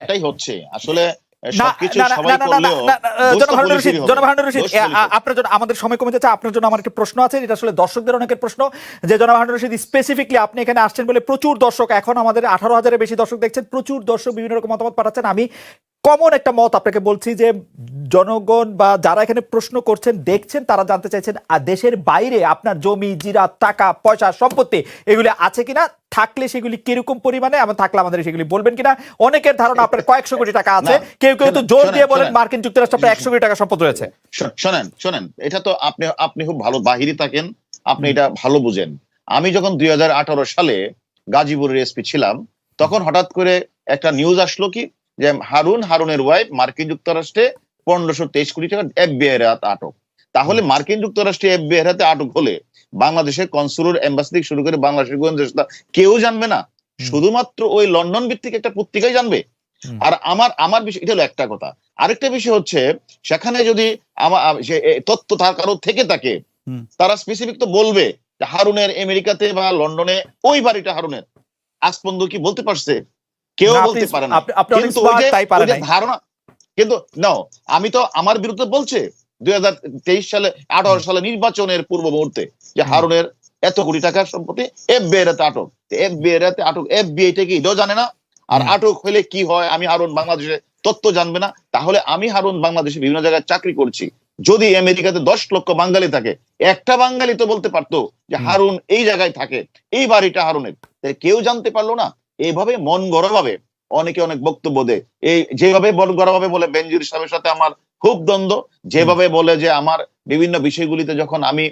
এটাই হচ্ছে। আসলে। আপনার জন্য আমাদের সময় কমে যাচ্ছে আপনার জন্য আমার একটা প্রশ্ন আছে এটা আসলে দর্শকদের অনেকের প্রশ্ন যে রশিদ স্পেসিফিকলি আপনি এখানে আসছেন বলে প্রচুর দর্শক এখন আমাদের আঠারো হাজারের বেশি দর্শক দেখছেন প্রচুর দর্শক বিভিন্ন রকম মতামত পাঠাচ্ছেন। আমি কমন একটা মত আপনাকে বলছি যে জনগণ বা যারা এখানে প্রশ্ন করছেন দেখছেন তারা জানতে চাইছেন আর দেশের বাইরে আপনার জমি জিরা টাকা পয়সা সম্পত্তি এগুলি আছে কিনা? থাকলে সেগুলি কীরকম পরিমাণে? এবং থাকলে আমাদের সেগুলি বলবেন কিনা? অনেকের ধারণা আপনার কয়েকশো কোটি টাকা আছে। কেউ কেউ তো জোর দিয়ে বলেন মার্কিন যুক্তরাষ্ট্র আপনার একশো কোটি টাকা সম্পদ রয়েছে। শোনেন শোনেন এটা তো আপনি আপনি খুব ভালো বাহিরে থাকেন আপনি এটা ভালো বুঝেন। আমি যখন দুই হাজার আঠারো সালে গাজীপুরের এসপি ছিলাম তখন হঠাৎ করে একটা নিউজ আসলো কি যে হারুন হারুনের ওয়াইফ মার্কিন যুক্তরাষ্ট্রে পনেরোশো তেইশ কোটি টাকা এফবিআই এর আটক। তাহলে মার্কিন যুক্তরাষ্ট্রে এফবিআই এর হাতে আটক হলে বাংলাদেশের কনসুলার এম্বাসি থেকে শুরু করে বাংলাদেশের গোয়েন্দা কেউ জানবে না। শুধুমাত্র ওই লন্ডন ভিত্তিক একটা পত্রিকাই জানবে। আর আমার আমার বিষয় এটা হলো একটা কথা। আরেকটা বিষয় হচ্ছে সেখানে যদি আমার তথ্য তার কারও থেকে থাকে তারা স্পেসিফিক তো বলবে হারুনের আমেরিকাতে বা লন্ডনে ওই বাড়িটা হারুনের। আজ পর্যন্ত কি বলতে পারছে? কেউ বলতে পারে না। কিন্তু ওই যে- ধারণা কিন্তু নাও আমি তো আমার বিরুদ্ধে বলছে দুই হাজার তেইশ সালে আঠারো সালে নির্বাচনের পূর্ব মুহূর্তে যে হারুনের এত কোটি টাকার সম্পত্তি এফবিআই রাতে আটক। এফবিআই রাতে আটক এফবিআই থেকে এটাও জানে না? আর আটক হলে কি হয়? আমি হারুন বাংলাদেশে তথ্য জানবে না। তাহলে আমি হারুন বাংলাদেশে বিভিন্ন জায়গায় চাকরি করছি। যদি আমেরিকাতে দশ লক্ষ বাঙালি থাকে একটা বাঙালি তো বলতে পারতো যে হারুন এই জায়গায় থাকে এই বাড়িটা হারুনের। কেউ জানতে পারল না। এইভাবে মন গড়া ভাবে অনেকে অনেক বক্তব্য দেয়। এই যেভাবে মন গড়া ভাবে বলে বেনজির সাহেবের সাথে আমার খুব দ্বন্দ্ব যেভাবে বলে যে আমার বিভিন্ন বিষয়গুলিতে যখন আমি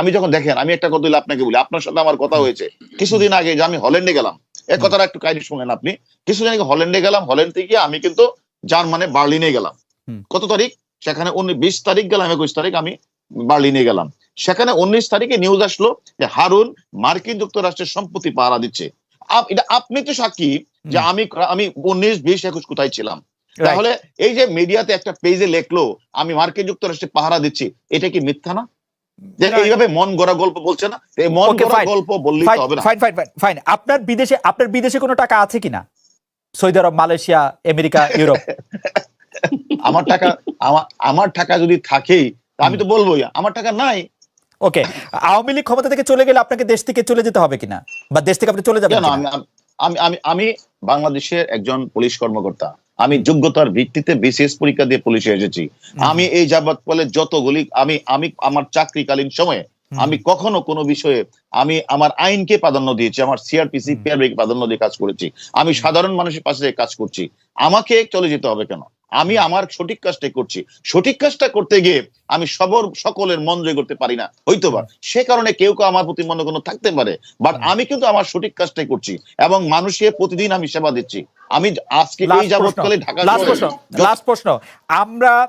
আমি যখন দেখেন আমি একটা কথা আপনাকে বলি আপনার সাথে আমার কথা হয়েছে। কিছুদিন আগে যে আমি হল্যান্ডে গেলাম এ কথাটা একটু কাইন্ডলি শুনেন আপনি। কিছুদিন আগে হল্যান্ডে গেলাম হল্যান্ড থেকে আমি কিন্তু জার্মানে বার্লিনে গেলাম। কত তারিখ? সেখানে উনিশ বিশ তারিখ গেলাম একুশ তারিখ আমি বার্লিনে গেলাম। সেখানে উনিশ তারিখে নিউজ আসলো যে হারুন মার্কিন যুক্তরাষ্ট্রের সম্পত্তি পাহারা দিচ্ছে। এটা আপনি তো সাক্ষী যে আমি আমি উনিশ বিশ একুশ কোথায় ছিলাম? তাহলে এই যে মিডিয়াতে একটা পেজে লেখলো আমি মার্কিন যুক্তরাষ্ট্রে পাহারা দিচ্ছি এটা কি মিথ্যা না? এইভাবে মন গড়া গল্প বলছে না? এই মন গড়া গল্প বললেই হবে না। ফাইন ফাইন ফাইন ফাইন আপনার বিদেশে আপনার বিদেশে কোনো টাকা আছে কিনা? Saudi Arabia Malaysia America Europe. আমার টাকা আমার আমার টাকা যদি থাকেই আমি তো বলবোই। আমার টাকা নাই। ওকে আওয়ামী লীগ ক্ষমতা থেকে চলে গেলে আপনাকে দেশ থেকে চলে যেতে হবে কিনা? বা দেশ থেকে আপনি চলে যাবেন আমি আমি আমি আমি বাংলাদেশের একজন পুলিশ কর্মকর্তা। আমি যোগ্যতার ভিত্তিতে বিসিএস পরীক্ষা দিয়ে পুলিশে এসেছি। আমি এই যাবৎ ফলে যতগুলি আমি আমি আমার চাকরিকালীন সময়ে। আমি কখনো কোনো বিষয়ে আমি আমার আইনকে প্রাধান্য দিয়েছি আমার সিআরপিসি হুম। পিআরবি প্রাধান্য দিয়ে কাজ করেছি। আমি সাধারণ মানুষের পাশে কাজ করছি। আমাকে চলে যেতে হবে কেন? আমি আমার সঠিক কাজটাই করছি। সঠিক কাজটা করতে গিয়ে আমি সবর সকলের মন জয় করতে পারি না। হয়তো বা সে কারণে কেউ কেউ আমার প্রতি মনে কোনো থাকতে পারে বাট আমি কিন্তু আমার সঠিক কাজটাই করছি এবং মানুষকে প্রতিদিন আমি সেবা দিচ্ছি। আমি আজকে এই যাবৎকালে ঢাকা লাস্ট প্রশ্ন। আমরা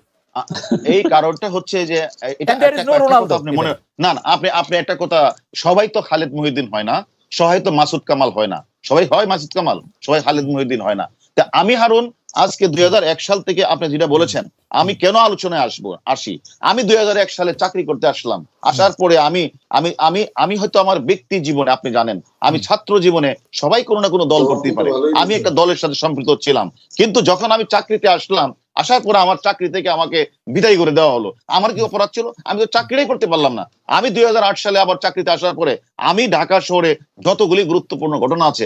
এই কারণটা হচ্ছে যে আপনি মনে না না আপনি আপনি একটা কথা সবাই তো খালেদ মহিউদ্দিন হয় না সবাই তো মাসুদ কামাল হয় না সবাই হয় মাসুদ কামাল সবাই খালেদ মহিউদ্দিন হয় না। তা আমি হারুন আজকে দুই হাজার এক সাল থেকে আপনি যেটা বলেছেন আমি কেন আলোচনায় আসব আসি? আমি দুই হাজার এক সালে চাকরি করতে আসলাম আসার পরে আমি আমি আমি আমি হয়তো আমার ব্যক্তি জীবনে আপনি জানেন আমি ছাত্র জীবনে সবাই কোনো না কোনো দল করতেই পারে। আমি একটা দলের সাথে সম্পৃক্ত ছিলাম কিন্তু যখন আমি চাকরিতে আসলাম আসার পরে আমার চাকরি থেকে আমাকে বিদায় করে দেওয়া হলো। আমার কি অপরাধ ছিল? আমি তো চাকরিটাই করতে পারলাম না। আমি দুই হাজার আট সালে আবার চাকরিতে আসার পরে আমি ঢাকা শহরে যতগুলি গুরুত্বপূর্ণ ঘটনা আছে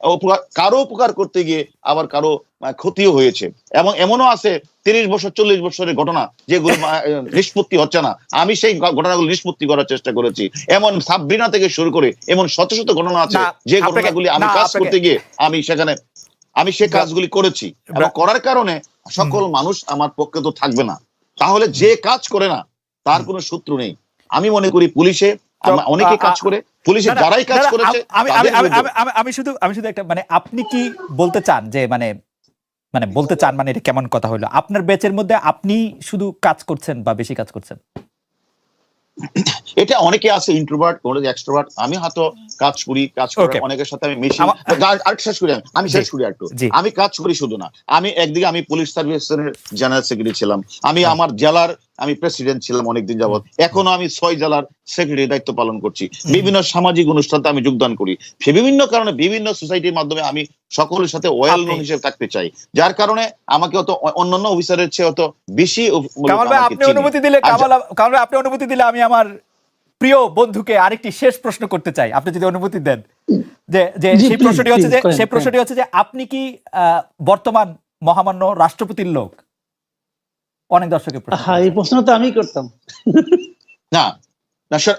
উপকার কারও উপকার করতে গিয়ে আবার কারও ক্ষতিও হয়েছে। এবং এমনও আছে তিরিশ বছর চল্লিশ বছরের ঘটনা যেগুলো নিষ্পত্তি হচ্ছে না। আমি সেই ঘটনাগুলো নিষ্পত্তি করার চেষ্টা করেছি। এমন সাবরিনা থেকে শুরু করে এমন শত শত ঘটনা আছে যে ঘটনাগুলি আমি কাজ করতে গিয়ে আমি সেখানে আমি সে কাজগুলি করেছি। এবং করার কারণে সকল মানুষ আমার পক্ষে তো থাকবে না। তাহলে যে কাজ করে না তার কোনো শত্রু নেই। আমি মনে করি পুলিশে অনেকে কাজ করে পুলিশে যারাই কাজ করেছে আমি শুধু আমি শুধু একটা মানে আপনি কি বলতে চান যে মানে মানে বলতে চান মানে এটা কেমন কথা হলো? আপনার ব্যাচের মধ্যে আপনি শুধু কাজ করছেন বা বেশি কাজ করছেন? এটা অনেকে আছে ইন্ট্রোভার্ট কোন এক্সট্রোভার্ট আমি হয়তো কাজ করি কাজ করি অনেকের সাথে আমি মিশি। আর- শেষ করি আমি। শেষ করি একটু আমি কাজ করি শুধু না। আমি একদিকে আমি পুলিশ সার্ভিসের জেনারেল সেক্রেটারি ছিলাম। আমি আমার জেলার আমি প্রেসিডেন্ট ছিলাম অনেকদিন যাবত এখনও আমি ছয় জেলার সেক্রেটারি দায়িত্ব পালন করছি। বিভিন্ন সামাজিক অনুষ্ঠানে আমি যোগদান করি। সে বিভিন্ন কারণে বিভিন্ন সোসাইটির মাধ্যমে আমি সকলের সাথে ওয়েল আপনি- হিসেবে থাকতে চাই। যার কারণে আমাকে অত অন্যান্য অফিসারের চেয়ে অত বেশি লোক কামাল ভাই আপনি অনুমতি দিলে আর কামাল কামাল ভাই আপনি অনুমতি দিলে আমি আমার প্রিয় বন্ধুকে আরেকটি শেষ প্রশ্ন করতে চাই। আপনি যদি অনুমতি দেন। যে যে সেই প্রশ্নটি হচ্ছে যে সেই প্রশ্নটি হচ্ছে যে আপনি কি আহ, বর্তমান মহামান্য রাষ্ট্রপতির লোক? অনেক দর্শকের প্রশ্ন হ্যাঁ এই প্রশ্ন তো আমি করতাম। না না স্যার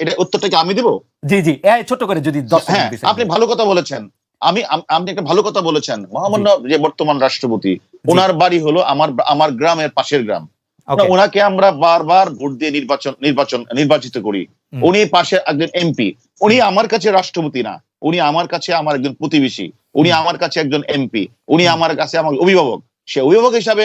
এটা উত্তরটা কি আমি দেবো? জি জি এই ছোট করে যদি হ্যাঁ আপনি ভালো কথা বলেছেন। আমি আপনি একটা ভালো কথা বলেছেন। মহামান্য যে বর্তমান রাষ্ট্রপতি ওনার বাড়ি হলো আমার আমার গ্রামের পাশের গ্রাম। ওনাকে আমরা বারবার ভোট দিয়ে নির্বাচন নির্বাচন নির্বাচিত করি। উনি পাশে একজন এমপি। উনি আমার কাছে রাষ্ট্রপতি না। উনি আমার কাছে আমার একজন প্রতিবেশী। উনি আমার কাছে একজন এমপি। উনি আমার কাছে আমার অভিভাবক। সে অভিভাবক হিসাবে